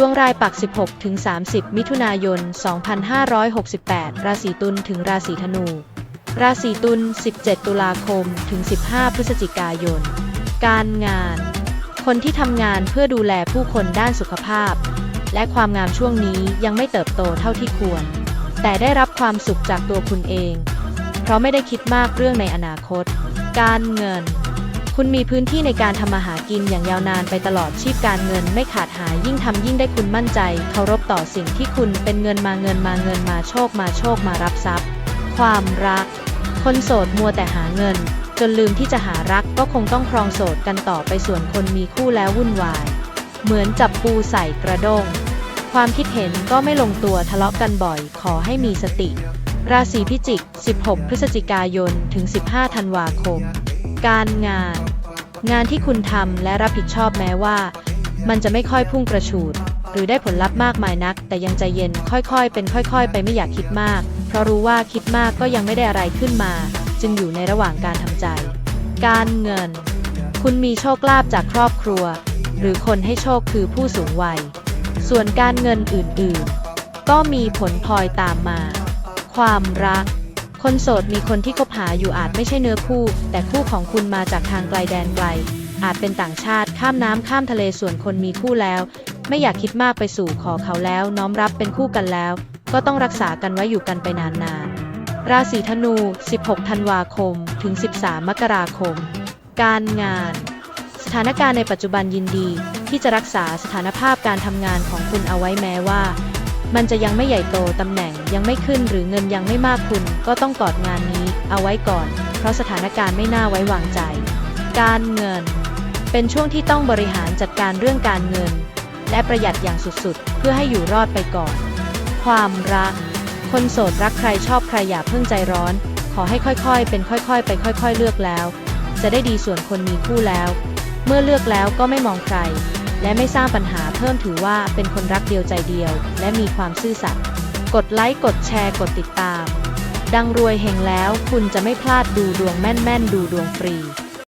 ดวงรายปัก 16ถึง30 มิถุนายน 2568 ราศีตุลถึงราศีธนู ราศีตุล 17 ตุลาคม ถึง 15 พฤศจิกายน การงาน คนที่ทำงานเพื่อดูแลผู้คนด้านสุขภาพ และความงามช่วงนี้ยังไม่เติบโตเท่าที่ควร แต่ได้รับความสุขจากตัวคุณเอง เพราะไม่ได้คิดมากเรื่องในอนาคต การเงิน คุณมีพื้นที่ในการทำมาหากินอย่างยาวนานไปตลอดชีพการเงินไม่ขาดหายยิ่งทำยิ่งได้คุณมั่นใจ เคารพต่อสิ่งที่คุณเป็นเงินมาเงินมาเงินมาโชคมาโชคมารับทรัพย์ ความรัก คนโสดมัวแต่หาเงิน จนลืมที่จะหารักก็คงต้องครองโสดกันต่อไปส่วนคนมีคู่แล้ววุ่นวาย เหมือนจับปูใส่กระด้งความคิดเห็นก็ไม่ลงตัวทะเลาะกันบ่อยขอให้มีสติ ราศีพิจิก 16 พฤศจิกายน ถึง 15 ธันวาคม การงาน งานที่คุณทำและรับผิดชอบแม้ว่า มันจะไม่ค่อยพุ่งกระฉูด หรือได้ผลลัพธ์มากมายนัก แต่ยังใจเย็นค่อยๆ เป็นค่อยๆ ไปไม่อยากคิดมาก เพราะรู้ว่าคิดมากก็ยังไม่ได้อะไรขึ้นมา จึงอยู่ในระหว่างการทำใจ การเงิน คุณมีโชคลาภจากครอบครัว หรือคนให้โชคคือผู้สูงวัย ส่วนการเงินอื่นๆ ก็มีผลพลอยตามมา ความรัก คนโสดมีคนที่คบหาอยู่อาจไม่ใช่เนื้อคู่ แต่คู่ของคุณมาจากทางไกลแดนไกล อาจเป็นต่างชาติข้ามน้ำข้ามทะเลส่วนคนมีคู่แล้ว ไม่อยากคิดมากไปสู่ขอเขาแล้ว น้อมรับเป็นคู่กันแล้ว ก็ต้องรักษากันไว้อยู่กันไปนานๆ ราศีธนู 16 ธันวาคม ถึง 13 มกราคม การงาน สถานการณ์ในปัจจุบันยินดี ที่จะรักษาสถานภาพการทำงานของคุณเอาไว้แม้ว่า มันจะยังไม่ใหญ่โตตำแหน่งยังไม่ขึ้นหรือเงินยังไม่มากคุณ ก็ต้องกอดงานนี้ เอาไว้ก่อน เพราะสถานการณ์ไม่น่าไว้วางใจ การเงิน เป็นช่วงที่ต้องบริหารจัดการเรื่องการเงิน และประหยัดอย่างสุดๆ เพื่อให้อยู่รอดไปก่อน ความรัก คนโสดรักใครชอบใครอย่าเพิ่งใจร้อน ขอให้ค่อยๆ เป็นค่อยๆ ไปค่อย ๆ เลือกแล้ว จะได้ดีส่วนคนมีคู่แล้ว เมื่อเลือกแล้วก็ไม่มองใคร และไม่สร้างปัญหาเพิ่มถือว่าเป็นคนรักเดียวใจเดียว และมีความซื่อสัตย์กดไลค์กดแชร์กดติดตาม ดังรวยเฮงแล้วคุณจะไม่พลาดดูดวงแม่นๆ ดูดวงฟรี